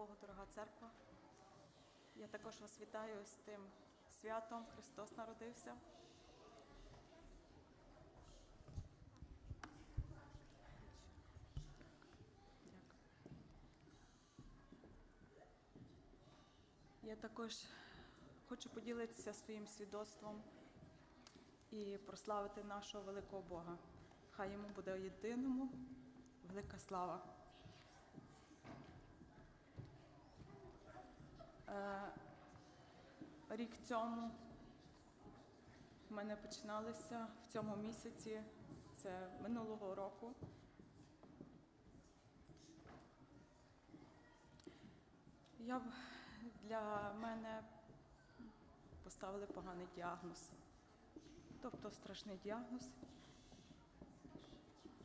Богу, дорога церква. Я також вас вітаю з тим святом. Христос народився. Я також хочу поділитися своїм свідоцтвом і прославити нашого великого Бога. Хай йому буде єдиному велика слава. Рік цьому в мене починалися в цьому місяці, це минулого року. Я для мене поставили поганий діагноз, тобто страшний діагноз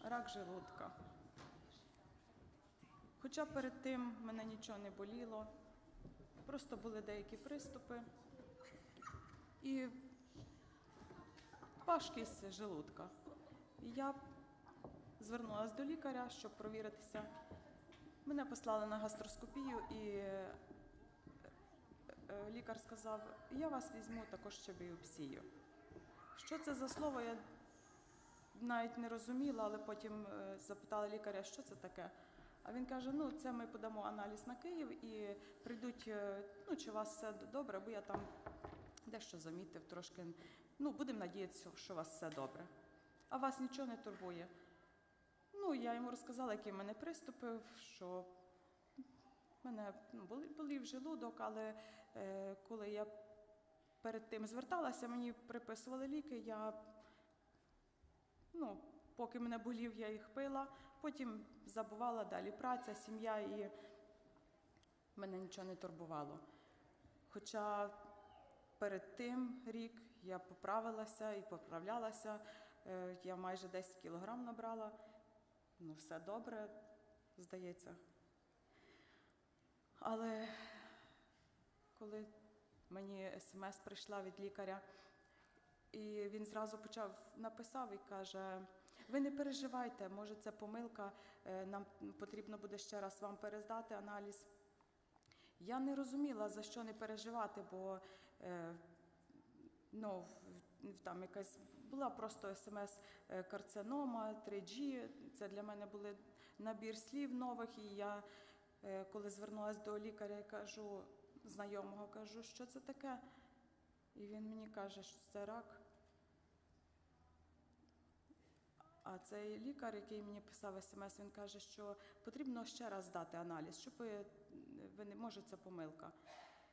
рак желудка. Хоча перед тим мене нічого не боліло, просто були деякі приступи і важкість желудка. І я звернулася до лікаря, щоб провіритися. Мене послали на гастроскопію, і е, е, лікар сказав, я вас візьму також ще біопсію. Що це за слово, я навіть не розуміла, але потім е, запитала лікаря, що це таке. А він каже: ну це ми подамо аналіз на Київ і прийдуть, е, ну чи у вас все добре, бо я там дещо замітив трошки. Ну, будемо надіятися, що у вас все добре. А вас нічого не турбує. Ну, я йому розказала, які в мене приступи, що в мене ну, болів желудок, але е, коли я перед тим зверталася, мені приписували ліки, я ну, поки мене болів, я їх пила, потім забувала далі праця, сім'я і мене нічого не турбувало. Хоча перед тим рік я поправилася і поправлялася, е, я майже 10 кілограм набрала, ну все добре, здається. Але коли мені смс прийшла від лікаря, і він зразу почав написав і каже: ви не переживайте, може це помилка, е, нам потрібно буде ще раз вам перездати аналіз. Я не розуміла, за що не переживати, бо е, ну, там якась була просто смс е, карцинома, 3G. Це для мене були набір слів нових. І я, коли звернулася до лікаря, я кажу, знайомого, кажу, що це таке? І він мені каже, що це рак. А цей лікар, який мені писав смс, він каже, що потрібно ще раз здати аналіз, щоб ви, ви не може це помилка.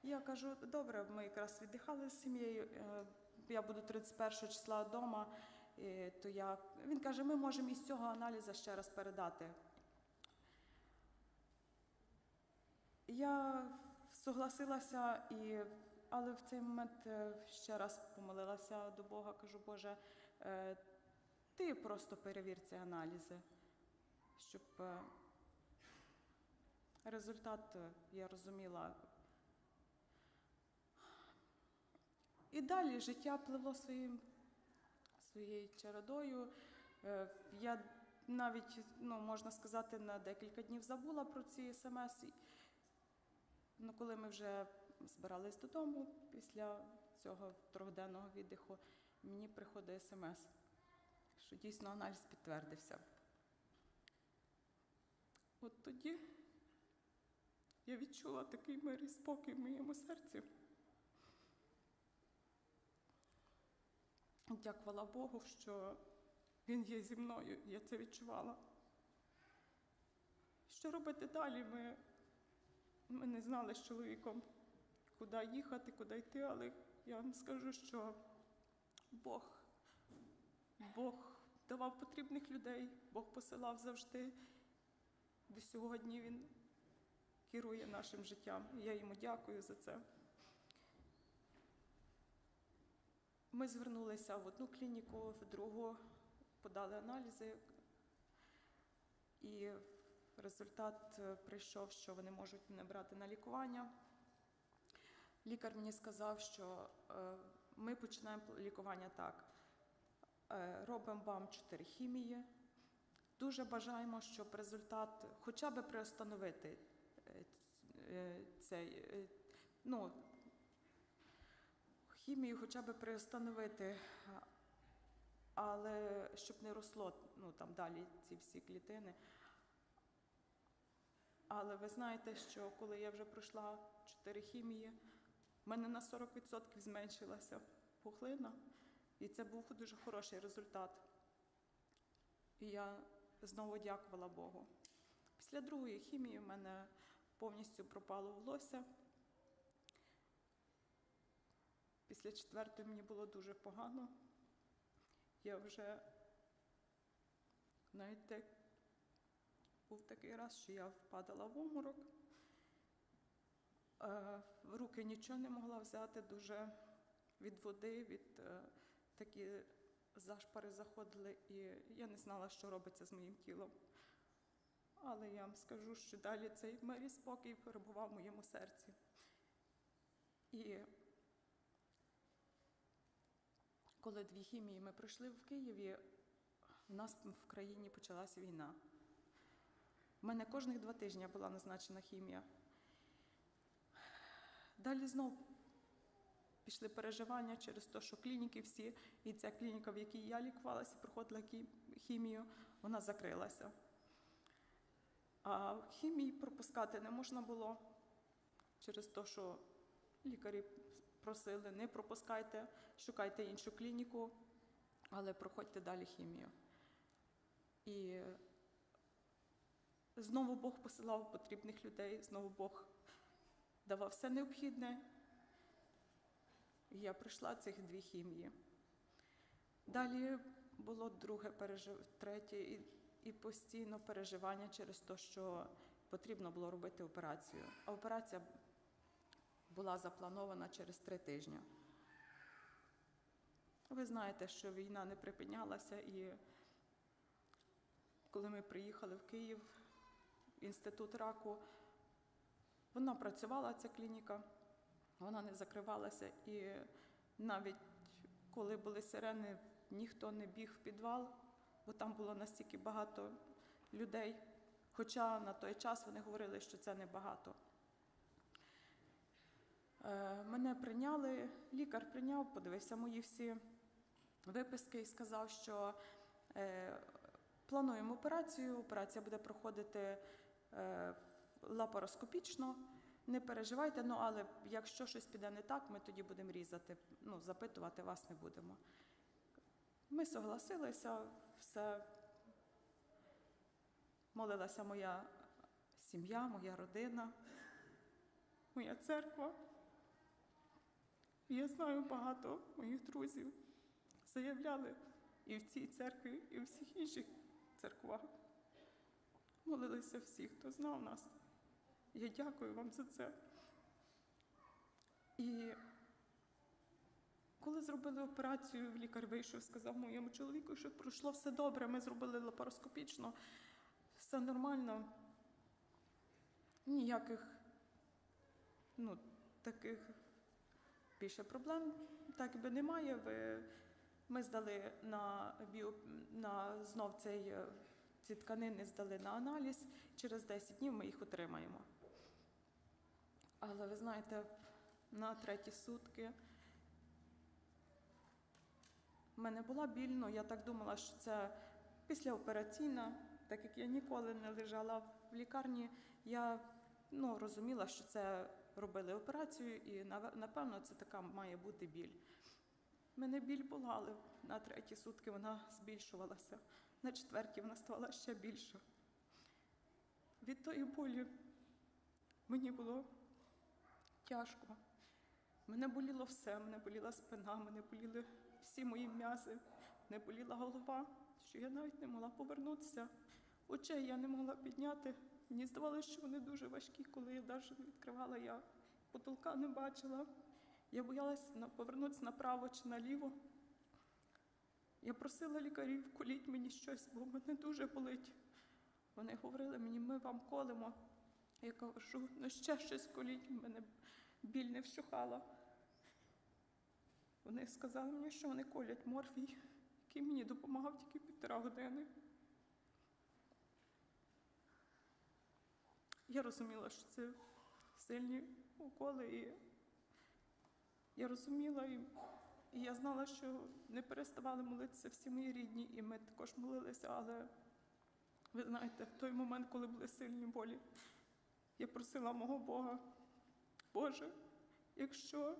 Я кажу, добре, ми якраз віддихали з сім'єю. е, Я буду 31 числа вдома. То я... Він каже, ми можемо із цього аналізу ще раз передати. Я согласилася, і, але в цей момент е, ще раз помолилася до Бога, кажу, Боже, е, ти просто перевір ці аналізи, щоб е, результат е, я розуміла. І далі життя пливло своїм, своєю чередою. Е, Я навіть, ну, можна сказати, на декілька днів забула про ці смс. Ну, коли ми вже збирались додому після цього трьохденного віддиху, мені приходить смс, що дійсно аналіз підтвердився. От тоді я відчула такий мир і спокій в моєму серці. Дякувала Богу, що Він є зі мною, я це відчувала. Що робити далі? Ми ми не знали з чоловіком, куди їхати, куди йти, але я вам скажу, що Бог, Бог давав потрібних людей, Бог посилав завжди. До сьогодні Він керує нашим життям. Я йому дякую за це. Ми звернулися в одну клініку, в другу, подали аналізи, і результат е, прийшов, що вони можуть мене брати на лікування. Лікар мені сказав, що е, ми починаємо лікування так. Е, Робимо вам 4 хімії. Дуже бажаємо, щоб результат хоча б приостановити е, е, цей, ну, хімію хоча б приостановити, але щоб не росло ну, там далі ці всі клітини. Але ви знаєте, що коли я вже пройшла 4 хімії, в мене на 40% зменшилася пухлина, і це був дуже хороший результат. І я знову дякувала Богу. Після другої хімії в мене повністю пропало волосся. Після четвертої мені було дуже погано. Я вже навіть був такий раз, що я впадала в обморок. Е, В руки нічого не могла взяти, дуже від води, від е, такі зашпари заходили, і я не знала, що робиться з моїм тілом. Але я вам скажу, що далі цей мир і спокій перебував в моєму серці. І коли дві хімії ми пройшли в Києві, у нас в країні почалася війна. У мене кожних два тижні була назначена хімія. Далі знов пішли переживання через те, що клініки всі, і ця клініка, в якій я лікувалася, проходила хімію, вона закрилася. А хімії пропускати не можна було через те, що лікарі просили, не пропускайте, шукайте іншу клініку, але проходьте далі хімію. І знову Бог посилав потрібних людей, знову Бог давав все необхідне. Я пройшла цих дві хімії. Далі було друге пережив... третє і, і постійно переживання через те, що потрібно було робити операцію. А операція була запланована через три тижні. Ви знаєте, що війна не припинялася, і коли ми приїхали в Київ, інститут раку, вона працювала, ця клініка, вона не закривалася. І навіть коли були сирени, ніхто не біг в підвал, бо там було настільки багато людей. Хоча на той час вони говорили, що це небагато. Е, Мене прийняли, лікар прийняв, подивився мої всі виписки і сказав, що е, плануємо операцію. Операція буде проходити е, лапароскопічно. Не переживайте, ну але якщо щось піде не так, ми тоді будемо різати. Ну, запитувати вас не будемо. Ми согласилися, все. Молилася моя сім'я, моя родина, моя церква. Я знаю багато моїх друзів заявляли і в цій церкві, і в всіх інших церквах. Молилися всі, хто знав нас. Я дякую вам за це. І коли зробили операцію, лікар вийшов, сказав моєму чоловіку, що пройшло все добре, ми зробили лапароскопічно, все нормально. Ніяких ну, таких більше проблем так би немає. Ви, ми здали на біо, на знов цей, ці тканини здали на аналіз. Через 10 днів ми їх отримаємо. Але ви знаєте, на треті сутки в мене була більно. Я так думала, що це післяопераційна, так як я ніколи не лежала в лікарні, я ну, розуміла, що це робили операцію, і напевно це така має бути біль. Мене біль була, але на треті сутки вона збільшувалася. На четверті вона стала ще більша. Від тої болі мені було тяжко. Мене боліло все, мене боліла спина, мене боліли всі мої м'язи, мене боліла голова, що я навіть не могла повернутися. Очей я не могла підняти. Мені здавалося, що вони дуже важкі, коли я навіть не відкривала, я потолка не бачила. Я боялася повернутися направо чи наліво. Я просила лікарів, коліть мені щось, бо мене дуже болить. Вони говорили мені, ми вам колемо. Я кажу, ну ще щось коліть, мене біль не вщухала. Вони сказали мені, що вони колять морфій, який мені допомагав тільки півтора години. Я розуміла, що це сильні уколи. І я розуміла, і, я знала, що не переставали молитися всі мої рідні, і ми також молилися, але ви знаєте, в той момент, коли були сильні болі, я просила мого Бога, Боже, якщо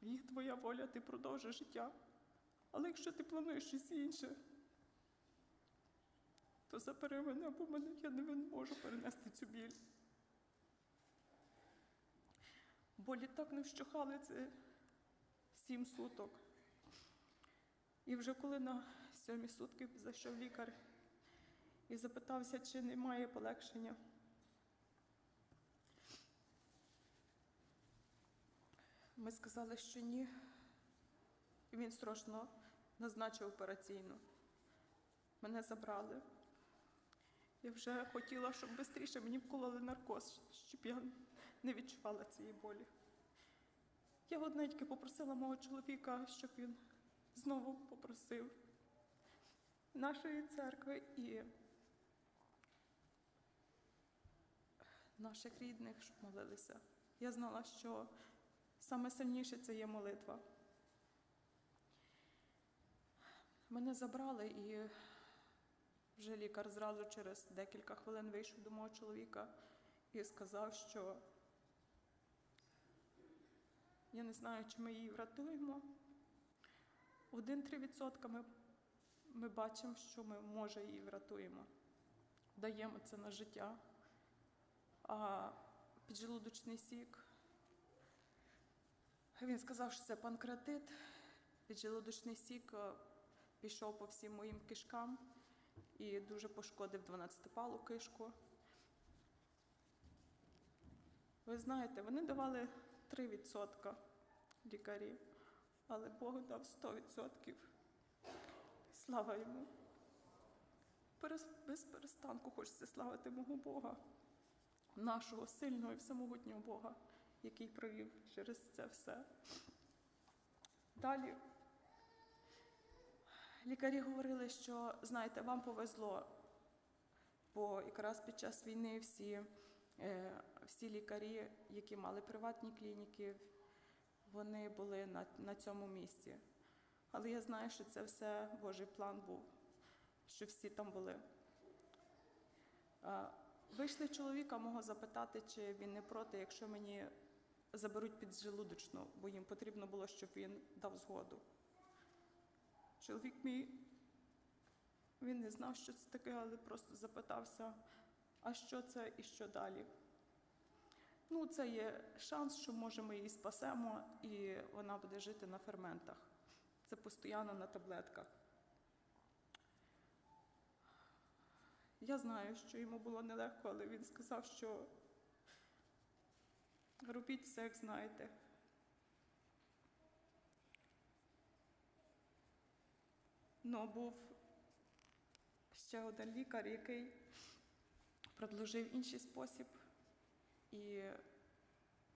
є твоя воля, ти продовжиш життя. Але якщо ти плануєш щось інше, то забери мене, бо мене я не можу перенести цю біль. Болі так не вщухали це сім суток. І вже коли на сьомі сутки зайшов лікар і запитався, чи немає полегшення. Ми сказали, що ні. І він срочно назначив операційну. Мене забрали. Я вже хотіла, щоб швидше мені вкололи наркоз, щоб я не відчувала цієї болі. Я одненьки попросила мого чоловіка, щоб він знову попросив нашої церкви і наших рідних, щоб молилися. Я знала, що саме сильніше це є молитва. Мене забрали і вже лікар зразу через декілька хвилин вийшов до мого чоловіка і сказав, що я не знаю, чи ми її врятуємо. Один-три відсотка ми, ми бачимо, що ми може її врятуємо. Даємо це на життя. А піджелудочний сік. Він сказав, що це панкреатит. Піджелудочний сік е, пішов по всім моїм кишкам і дуже пошкодив 12-палу кишку. Ви знаєте, вони давали 3% лікарі, але Бог дав 100%. Слава йому. Без перестанку хочеться славити мого Бога, нашого сильного і всемогутнього Бога, який провів через це все. Далі лікарі говорили, що знаєте, вам повезло, бо якраз під час війни всі, е, всі лікарі, які мали приватні клініки, вони були на, на цьому місці. Але я знаю, що це все Божий план був, що всі там були. Вийшли чоловіка мого запитати, чи він не проти, якщо мені заберуть піджелудочну, бо їм потрібно було, щоб він дав згоду. Чоловік мій, він не знав, що це таке, але просто запитався, а що це і що далі. Ну, це є шанс, що може ми її спасемо, і вона буде жити на ферментах. Це постійно на таблетках. Я знаю, що йому було нелегко, але він сказав, що робіть все, як знаєте. Ну, був ще один лікар, який предложив інший спосіб, і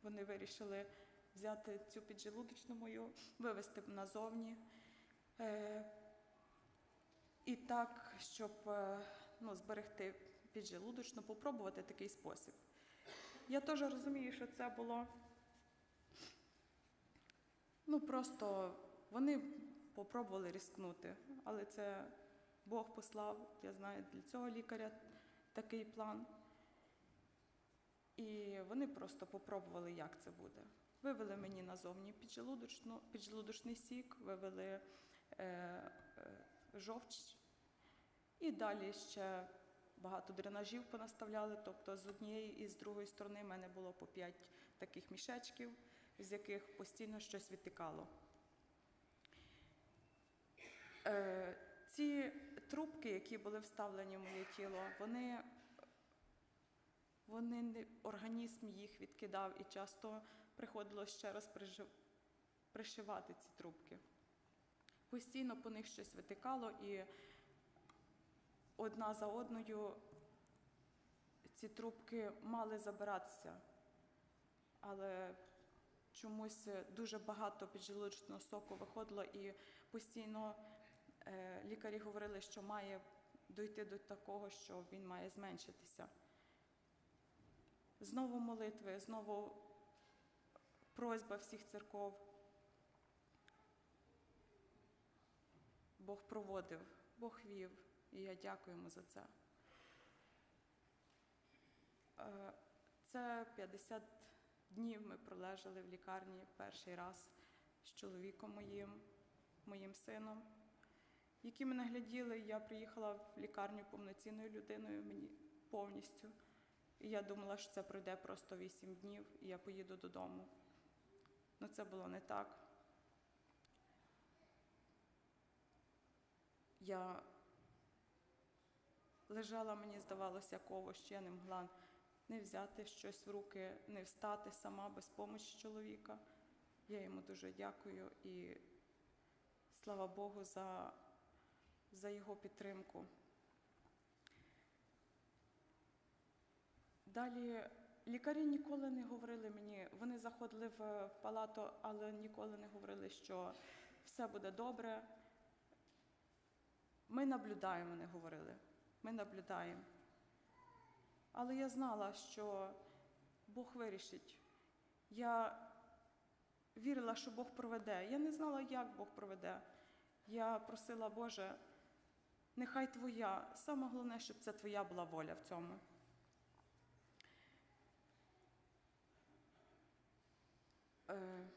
вони вирішили взяти цю піджелудочну мою, вивезти назовні. Е, і так, щоб е, ну, зберегти піджелудочну, попробувати такий спосіб. Я теж розумію, що це було ну просто вони попробували ризикнути, але це Бог послав, я знаю, для цього лікаря такий план. І вони просто попробували, як це буде. Вивели мені назовні піджелудочну, піджелудочний сік, вивели е, е, жовч, і далі ще багато дренажів понаставляли. Тобто з однієї і з другої сторони в мене було по п'ять таких мішечків, з яких постійно щось відтикало. Е, ці трубки, які були вставлені в моє тіло, вони, вони організм їх відкидав і часто приходилось ще раз пришивати ці трубки. Постійно по них щось витикало, і одна за одною ці трубки мали забиратися, але чомусь дуже багато піджелудочного соку виходило, і постійно е, лікарі говорили, що має дойти до такого, що він має зменшитися. Знову молитви, знову просьба всіх церков. Бог проводив, Бог вів, і я дякую йому за це. Е, Це 50 днів ми пролежали в лікарні перший раз з чоловіком моїм, моїм сином, які мене гляділи. Я приїхала в лікарню повноцінною людиною, мені повністю. І я думала, що це пройде просто 8 днів, і я поїду додому. Ну, це було не так. Я лежала, мені здавалося, як овощ, я не не взяти щось в руки, не встати сама без помочі чоловіка. Я йому дуже дякую і слава Богу за, за його підтримку. Далі лікарі ніколи не говорили мені, вони заходили в палату, але ніколи не говорили, що все буде добре. Ми наблюдаємо, вони говорили. Ми наблюдаємо. Але я знала, що Бог вирішить. Я вірила, що Бог проведе. Я не знала, як Бог проведе. Я просила, Боже, нехай Твоя. Саме головне, щоб це Твоя була воля в цьому. Е,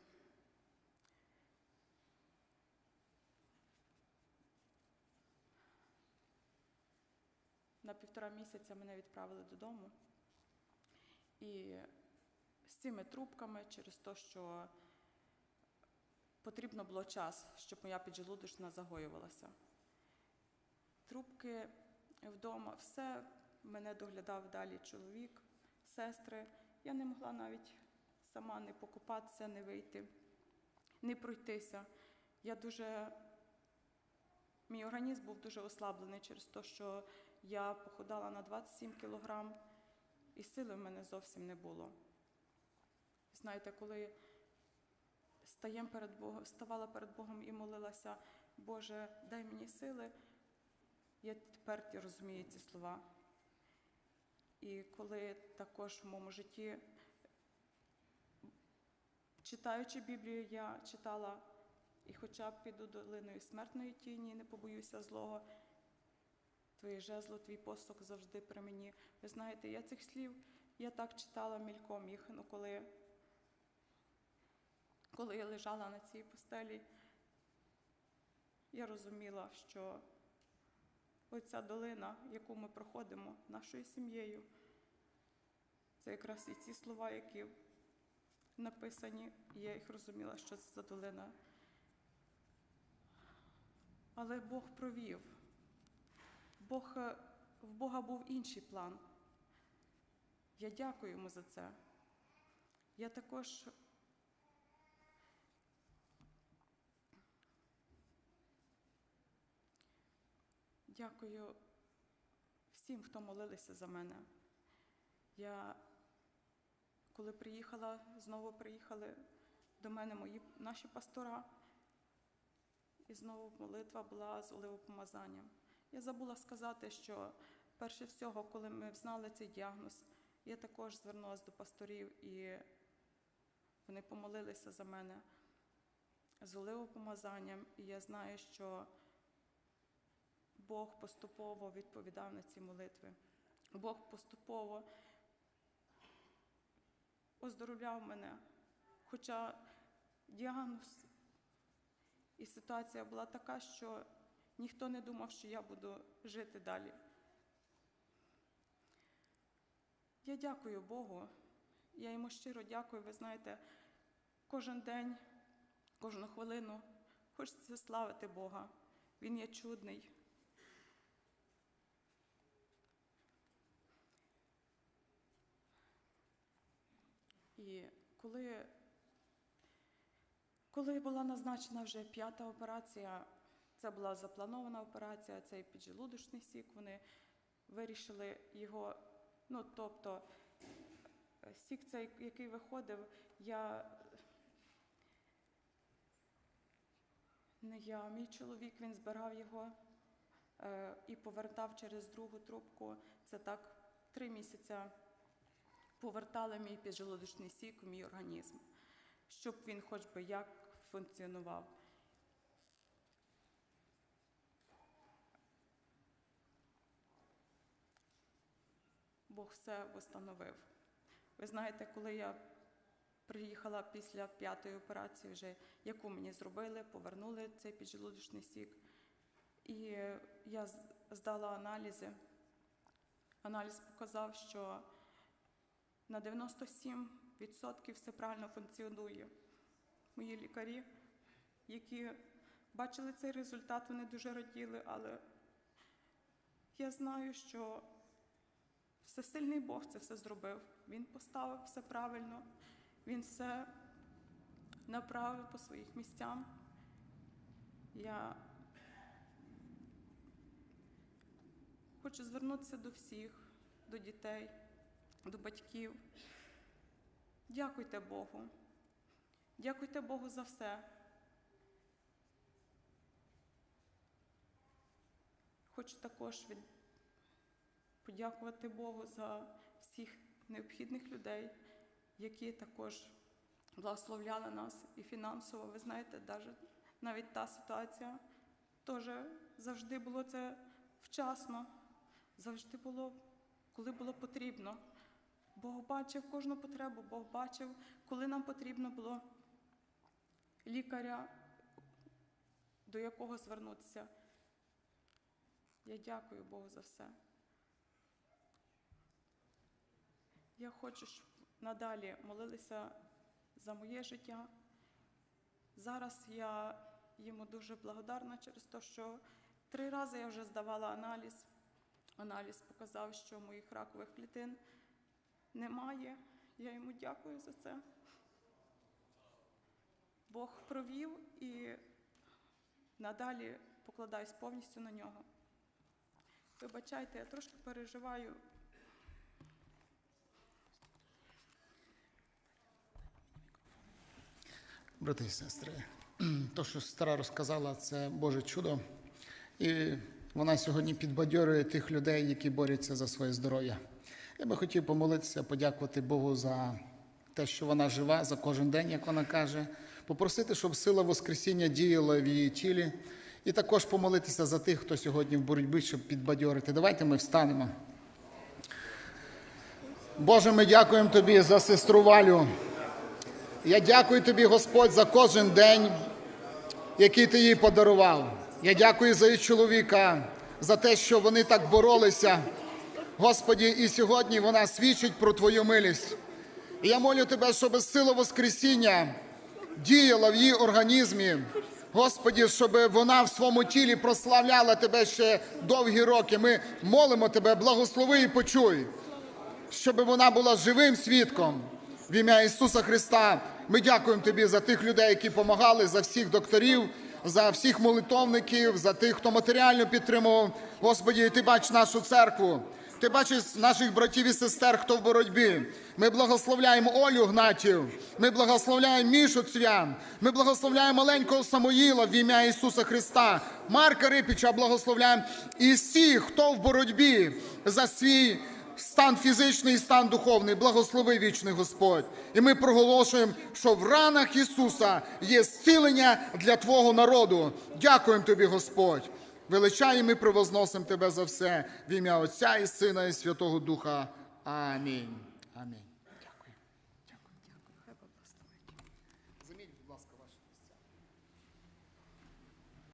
На півтора місяця мене відправили додому. І з цими трубками через те, що потрібно було час, щоб моя піджелудочна загоювалася. Трубки вдома, все мене доглядав далі чоловік, сестри. Я не могла навіть сама не покупатися, не вийти, не пройтися. Я дуже Мій організм був дуже ослаблений через те, що я похудала на 27 кілограм, і сили в мене зовсім не було. Знаєте, коли стаєм перед Богом, ставала перед Богом і молилася, Боже, дай мені сили, я тепер розумію ці слова. І коли також в моєму житті, читаючи Біблію, я читала і хоча б піду долиною смертної тіні, не побоюся злого. Твоє жезло, твій посох завжди при мені. Ви знаєте, я цих слів я так читала мільком їх, ну коли, коли я лежала на цій постелі, я розуміла, що оця долина, яку ми проходимо нашою сім'єю, це якраз і ці слова, які написані, я їх розуміла, що це за долина. Але Бог провів. Бог, е, в Бога був інший план. Я дякую йому за це. Я також дякую всім, хто молилися за мене. Я, коли приїхала, знову приїхали до мене мої наші пастора. І знову молитва була з оливопомазанням. Я забула сказати, що перше всього, коли ми знали цей діагноз, я також звернулася до пасторів, і вони помолилися за мене з оливопомазанням. І я знаю, що Бог поступово відповідав на ці молитви. Бог поступово оздоровляв мене. Хоча діагноз і ситуація була така, що ніхто не думав, що я буду жити далі. Я дякую Богу. Я йому щиро дякую. Ви знаєте, кожен день, кожну хвилину хочеться славити Бога. Він є чудний. І коли коли була назначена вже п'ята операція, це була запланована операція, цей піджелудочний сік, вони вирішили його, ну тобто сік цей, який виходив, я не я, мій чоловік, він збирав його е, і повертав через другу трубку. Це так три місяці повертали мій піджелудочний сік в мій організм, щоб він хоч би як функціонував. Бог все встановив. Ви знаєте, коли я приїхала після п'ятої операції, вже яку мені зробили, повернули цей піджелудочний сік. І я здала аналізи. Аналіз показав, що на 97% все правильно функціонує. Мої лікарі, які бачили цей результат, вони дуже раділи, але я знаю, що всесильний Бог це все зробив. Він поставив все правильно, він все направив по своїх місцям. Я хочу звернутися до всіх, до дітей, до батьків. Дякуйте Богу. Дякуйте Богу за все. Хочу також від... подякувати Богу за всіх необхідних людей, які також благословляли нас і фінансово. Ви знаєте, навіть та ситуація теж завжди було це вчасно, завжди було, коли було потрібно. Бог бачив кожну потребу, Бог бачив, коли нам потрібно було лікаря, до якого звернутися. Я дякую Богу за все. Я хочу, щоб надалі молилися за моє життя. Зараз я йому дуже благодарна через те, що три рази я вже здавала аналіз. Аналіз показав, що моїх ракових клітин немає. Я йому дякую за це. Бог провів і надалі покладаюсь повністю на нього. Вибачайте, я трошки переживаю. Брати і сестри, то, що сестра розказала, це Боже чудо. І вона сьогодні підбадьорює тих людей, які борються за своє здоров'я. Я би хотів помолитися, подякувати Богу за те, що вона жива, за кожен день, як вона каже, попросити, щоб сила Воскресіння діяла в її тілі, і також помолитися за тих, хто сьогодні в боротьбі, щоб підбадьорити. Давайте ми встанемо. Боже, ми дякуємо Тобі за сестру Валю. Я дякую тобі, Господь, за кожен день, який ти їй подарував. Я дякую за її чоловіка, за те, що вони так боролися. Господі, і сьогодні вона свідчить про Твою милість. І я молю тебе, щоб сила Воскресіння діяла в її організмі. Господі, щоб вона в своєму тілі прославляла тебе ще довгі роки. Ми молимо тебе, благослови і почуй щоб вона була живим свідком в ім'я Ісуса Христа. Ми дякуємо Тобі за тих людей, які допомагали, за всіх докторів, за всіх молитовників, за тих, хто матеріально підтримував. Господі, Ти бачиш нашу церкву. Ти бачиш наших братів і сестер, хто в боротьбі. Ми благословляємо Олю Гнатів, ми благословляємо Мішу Цвян, ми благословляємо маленького Самоїла в ім'я Ісуса Христа, Марка Рипіча благословляємо і всіх, хто в боротьбі за свій стан фізичний і стан духовний, благослови вічний Господь. І ми проголошуємо, що в ранах Ісуса є зцілення для Твого народу. Дякуємо Тобі, Господь. Величаємо і превозносимо Тебе за все в ім'я Отця і Сина і Святого Духа. Амінь.